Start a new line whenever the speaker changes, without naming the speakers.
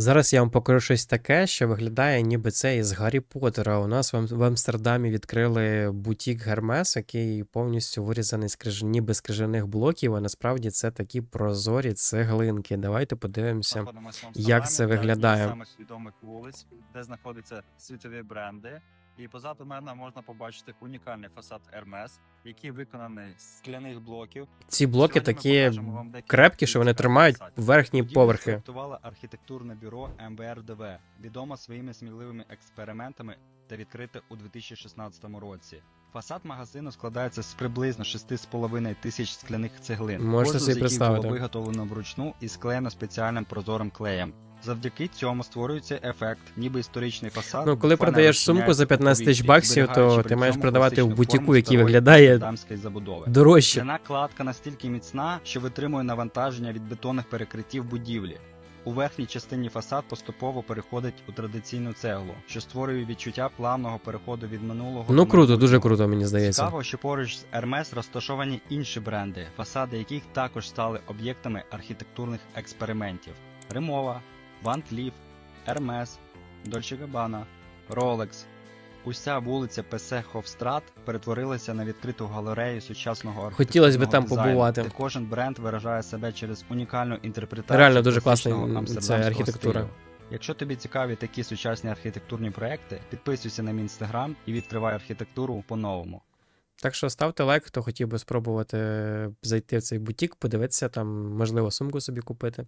Зараз я вам покажу щось таке, що виглядає, ніби це із Гаррі Поттера. У нас в, Амстердамі відкрили бутік Гермес, який повністю вирізаний з криж... ніби з крижаних блоків, а насправді це такі прозорі цеглинки. Давайте подивимося. як це виглядає.
Саме відомих вулиць, де знаходяться світові бренди. І позаду мене можна побачити унікальний фасад Hermes, який виконаний з скляних блоків.
Ці блоки такі крепкі, що вони тримають верхні поверхи.
спроектувало архітектурне бюро МБРДВ, відоме своїми сміливими експериментами та відкрите у 2016 році. Фасад магазину складається з приблизно 6,5 тисяч скляних цеглин,
Можете собі представити.
було виготовлено вручну і склеєно спеціальним прозорим клеєм. Завдяки цьому створюється ефект, ніби історичний фасад.
Ну, коли продаєш сумку за
розчиняється
15 тисяч баксів, то ти маєш продавати в бутіку, який виглядає
забудови.
дорожче.
Скляна кладка настільки міцна, що витримує навантаження від бетонних перекриттів будівлі. У верхній частині фасад поступово переходить у традиційну цеглу, що створює відчуття плавного переходу від минулого.
Ну круто, дуже круто, мені здається.
Цікаво, що поруч з Hermes розташовані інші бренди, фасади яких також стали об'єктами архітектурних експериментів: Римова, Cleef, Hermes, Dolce Gabbana, Rolex. Уся вулиця Песе Ховстрат перетворилася на відкриту галерею сучасного
Хотілось би
архітектурного
там
дизайну,
побувати.
де кожен бренд виражає себе через унікальну інтерпретацію.
Реально дуже класна це архітектура.
стилю. Якщо тобі цікаві такі сучасні архітектурні проекти, підписуйся на мій інстаграм і відкривай архітектуру по-новому.
Так що ставте лайк, хто хотів би спробувати зайти в цей бутік, подивитися там, можливо, сумку собі купити.